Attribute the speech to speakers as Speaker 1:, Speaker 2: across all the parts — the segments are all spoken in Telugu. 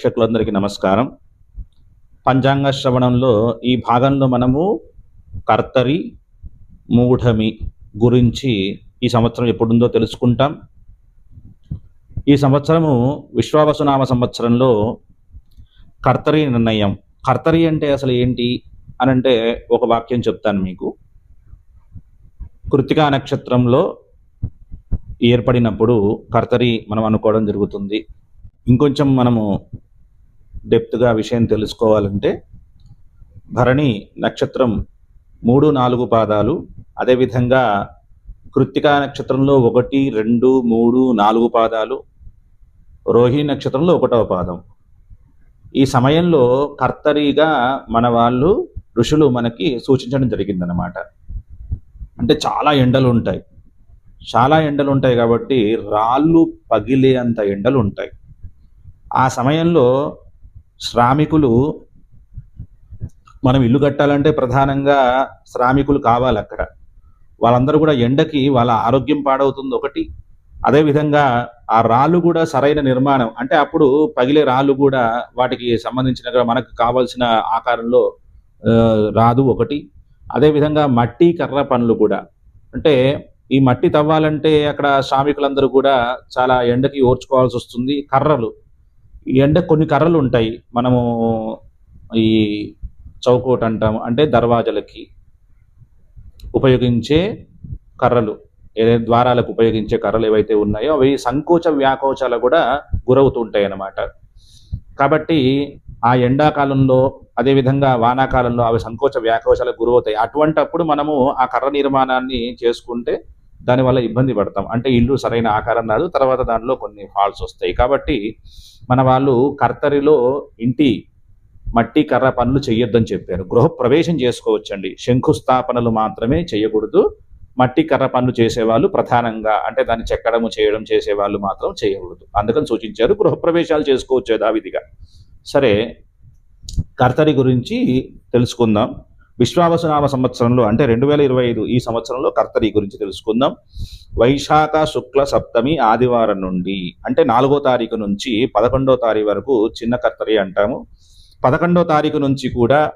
Speaker 1: ప్రేక్షకులందరికీ నమస్కారం. పంచాంగ శ్రవణంలో ఈ భాగంలో మనము కర్తరి మూఢమి గురించి ఈ సంవత్సరం ఎప్పుడుందో తెలుసుకుంటాం. ఈ సంవత్సరము విశ్వావసునామ సంవత్సరంలో కర్తరి నిర్ణయం. కర్తరి అంటే అసలు ఏంటి అని అంటే ఒక వాక్యం చెప్తాను మీకు. కృతికా నక్షత్రంలో ఏర్పడినప్పుడు కర్తరి మనం అనుకోవడం జరుగుతుంది. ఇంకొంచెం మనము డెప్త్గా విషయం తెలుసుకోవాలంటే భరణి నక్షత్రం మూడు నాలుగు పాదాలు. అదేవిధంగా కృత్తికా నక్షత్రంలో ఒకటి రెండు మూడు నాలుగు పాదాలు. రోహిణి నక్షత్రంలో ఒకటవ పాదం. ఈ సమయంలో కర్తరిగా మన వాళ్ళు ఋషులు మనకి సూచించడం జరిగిందనమాట అంటే చాలా ఎండలు ఉంటాయి చాలా ఎండలు ఉంటాయి కాబట్టి రాళ్ళు పగిలే అంత ఎండలు ఉంటాయి ఆ సమయంలో శ్రామికులు మనం ఇల్లు కట్టాలంటే ప్రధానంగా శ్రామికులు కావాలి అక్కడ. వాళ్ళందరూ కూడా ఎండకి వాళ్ళ ఆరోగ్యం పాడవుతుంది ఒకటి. అదేవిధంగా ఆ రాళ్ళు కూడా సరైన నిర్మాణం. అంటే అప్పుడు పగిలే రాళ్ళు కూడా వాటికి సంబంధించిన మనకు కావాల్సిన ఆకారంలో రాదు ఒకటి. అదేవిధంగా మట్టి కర్ర పనులు కూడా. అంటే ఈ మట్టి తవ్వాలంటే అక్కడ శ్రామికులందరూ కూడా చాలా ఎండకి ఓర్చుకోవాల్సి వస్తుంది. కర్రలు ఈ ఎండ కొన్ని కర్రలు ఉంటాయి. మనము ఈ చౌకోట్ అంటాము అంటే దర్వాజలకి ఉపయోగించే కర్రలు ఏదైతే ద్వారాలకు ఉపయోగించే కర్రలు ఏవైతే ఉన్నాయో అవి సంకోచ వ్యాకోచాలు కూడా గురవుతుంటాయి అన్నమాట కాబట్టి ఆ ఎండాకాలంలో అదేవిధంగా వానాకాలంలో అవి సంకోచ వ్యాకోచాలకు గురవుతాయి. అటువంటప్పుడు మనము ఆ కర్ర నిర్మాణాన్ని చేసుకుంటే దానివల్ల ఇబ్బంది పడతాం. అంటే ఇల్లు సరైన ఆకారం రాదు తర్వాత దానిలో కొన్ని ఫాల్స్ వస్తాయి. కాబట్టి మన వాళ్ళు కర్తరిలో ఇంటి మట్టి కర్ర పనులు చేయొద్దని చెప్పారు. గృహ ప్రవేశం చేసుకోవచ్చండి. శంకుస్థాపనలు మాత్రమే చేయకూడదు మట్టి కర్ర పనులు చేసేవాళ్ళు ప్రధానంగా అంటే దాన్ని చెక్కడము చేయడం చేసేవాళ్ళు మాత్రం చేయకూడదు అందుకని సూచించారు. గృహ ప్రవేశాలు చేసుకోవచ్చు యథావిధిగా సరే కర్తరి గురించి తెలుసుకుందాం. విశ్వావసనామ సంవత్సరంలో అంటే రెండు వేల ఇరవై ఐదు ఈ సంవత్సరంలో కర్తరి గురించి తెలుసుకుందాం. వైశాఖ శుక్ల సప్తమి ఆదివారం నుండి అంటే నాలుగో తారీఖు నుంచి పదకొండో తారీఖు వరకు చిన్న కర్తరి అంటాము. పదకొండో తారీఖు నుంచి కూడా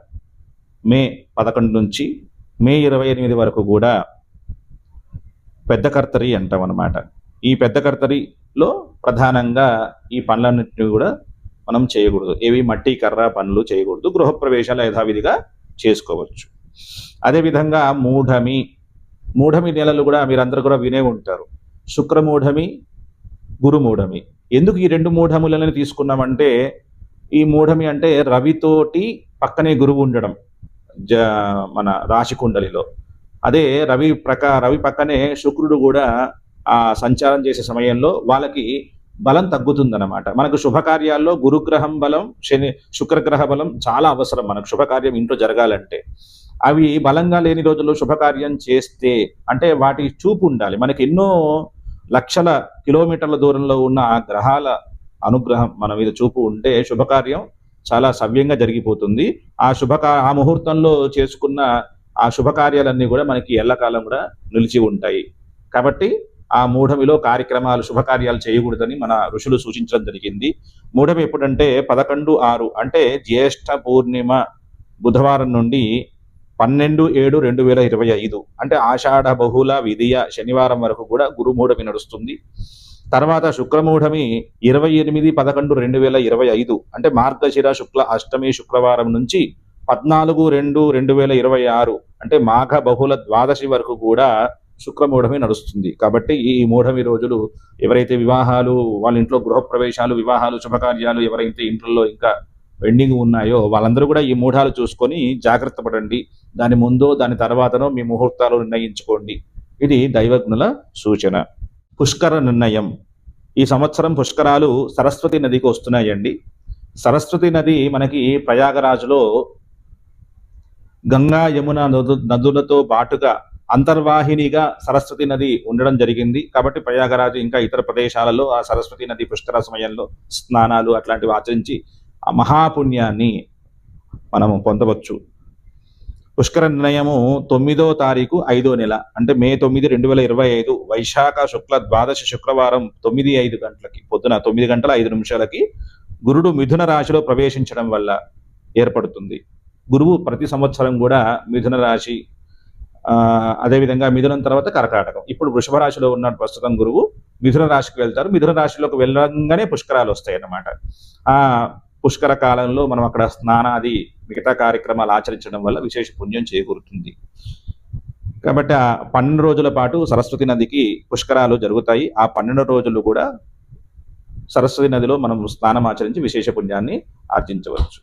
Speaker 1: మే పదకొండు నుంచి మే ఇరవై ఎనిమిది వరకు కూడా పెద్ద కర్తరి అంటాం అనమాట ఈ పెద్ద కర్తరిలో ప్రధానంగా ఈ పనులన్నింటినీ కూడా మనం చేయకూడదు. ఏవి మట్టి కర్ర పనులు చేయకూడదు. గృహప్రవేశాలు యథావిధిగా చేసుకోవచ్చు. అదేవిధంగా మూఢమి మూఢమి నెలలు కూడా మీరందరూ కూడా వినే ఉంటారు. శుక్రమూఢమి గురుమూఢమి. ఎందుకు ఈ రెండు మూఢములను తీసుకున్నామంటే ఈ మూఢమి అంటే రవితోటి పక్కనే గురువు ఉండడం జ మన రాశి కుండలిలో. అదే రవి ప్రకా రవి పక్కనే శుక్రుడు కూడా ఆ సంచారం చేసే సమయంలో వాళ్ళకి బలం తగ్గుతుందన్నమాట. మనకు శుభకార్యాల్లో గురుగ్రహం బలం శని శుక్రగ్రహ బలం చాలా అవసరం. మనకు శుభకార్యం ఇంట్లో జరగాలంటే. అవి బలంగా లేని రోజుల్లో శుభకార్యం చేస్తే అంటే వాటి చూపు ఉండాలి. మనకి ఎన్నో లక్షల కిలోమీటర్ల దూరంలో ఉన్న ఆ గ్రహాల అనుగ్రహం మన మీద చూపు ఉంటే శుభకార్యం చాలా సవ్యంగా జరిగిపోతుంది. ఆ శుభకా ఆ ముహూర్తంలో చేసుకున్న ఆ శుభకార్యాలన్నీ కూడా మనకి ఎల్లకాలం కూడా నిలిచి ఉంటాయి. కాబట్టి ఆ మూఢమిలో కార్యక్రమాలు శుభకార్యాలు చేయకూడదని మన ఋషులు సూచించడం జరిగింది. మూఢమి ఎప్పుడంటే పదకొండు ఆరు అంటే జ్యేష్ఠ పూర్ణిమ బుధవారం నుండి పన్నెండు ఏడు రెండు వేల ఇరవై ఐదు అంటే ఆషాఢ బహుళ విధియ శనివారం వరకు కూడా గురుమూఢమి నడుస్తుంది. తర్వాత శుక్రమూఢమి ఇరవై ఎనిమిది పదకొండు రెండు వేల ఇరవై ఐదు అంటే మార్గశిర శుక్ల అష్టమి శుక్రవారం నుంచి పద్నాలుగు రెండు రెండు వేల ఇరవై ఆరు అంటే మాఘ బహుళ ద్వాదశి వరకు కూడా శుక్రమూఢమే నడుస్తుంది. కాబట్టి ఈ మూఢమి రోజులు ఎవరైతే వివాహాలు వాళ్ళ ఇంట్లో గృహప్రవేశాలు వివాహాలు శుభకార్యాలు ఎవరైతే ఇంట్లో ఇంకా పెండింగ్ ఉన్నాయో వాళ్ళందరూ కూడా ఈ మూఢాలు చూసుకొని జాగ్రత్త పడండి. దాని ముందో దాని తర్వాతనో మీ ముహూర్తాలు నిర్ణయించుకోండి. ఇది దైవజ్ఞుల సూచన. పుష్కర నిర్ణయం. ఈ సంవత్సరం పుష్కరాలు సరస్వతి నదికి వస్తున్నాయండి. సరస్వతి నది మనకి ప్రయాగరాజులో గంగా యమున నదు నదులతో బాటుగా అంతర్వాహినిగా సరస్వతి నది ఉండడం జరిగింది. కాబట్టి ప్రయాగరాజు ఇంకా ఇతర ప్రదేశాలలో ఆ సరస్వతి నది పుష్కర సమయంలో స్నానాలు అట్లాంటివి ఆచరించి ఆ మహాపుణ్యాన్ని మనము పొందవచ్చు. పుష్కర నిర్ణయము తొమ్మిదో తారీఖు ఐదో నెల అంటే మే తొమ్మిది రెండు వేల ఇరవై ఐదు వైశాఖ శుక్ల ద్వాదశ శుక్రవారం తొమ్మిది ఐదు గంటలకి పొద్దున తొమ్మిది గంటల ఐదు నిమిషాలకి గురుడు మిథున రాశిలో ప్రవేశించడం వల్ల ఏర్పడుతుంది. గురువు ప్రతి సంవత్సరం కూడా మిథున రాశి అదేవిధంగా మిథునం తర్వాత కర్కాటకం. ఇప్పుడు వృషభ రాశిలో ఉన్న ప్రస్తుతం గురువు మిథున రాశికి వెళ్తారు. మిథున రాశిలోకి వెళ్ళంగానే పుష్కరాలు వస్తాయి అన్నమాట ఆ పుష్కర కాలంలో మనం అక్కడ స్నానాది మిగతా కార్యక్రమాలు ఆచరించడం వల్ల విశేష పుణ్యం చేకూరుతుంది. కాబట్టి ఆ పన్నెండు రోజుల పాటు సరస్వతి నదికి పుష్కరాలు జరుగుతాయి. ఆ పన్నెండు రోజులు కూడా సరస్వతి నదిలో మనం స్నానం ఆచరించి విశేష పుణ్యాన్ని ఆర్జించవచ్చు.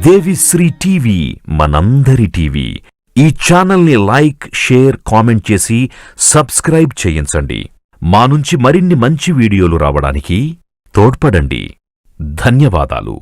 Speaker 2: దేవిశ్రీ టీవీ మనందరి టీవీ. ఈ ఛానల్ని లైక్ షేర్ కామెంట్ చేసి సబ్స్క్రైబ్ చేయించండి. మా నుంచి మరిన్ని మంచి వీడియోలు రావడానికి తోడ్పడండి. ధన్యవాదాలు.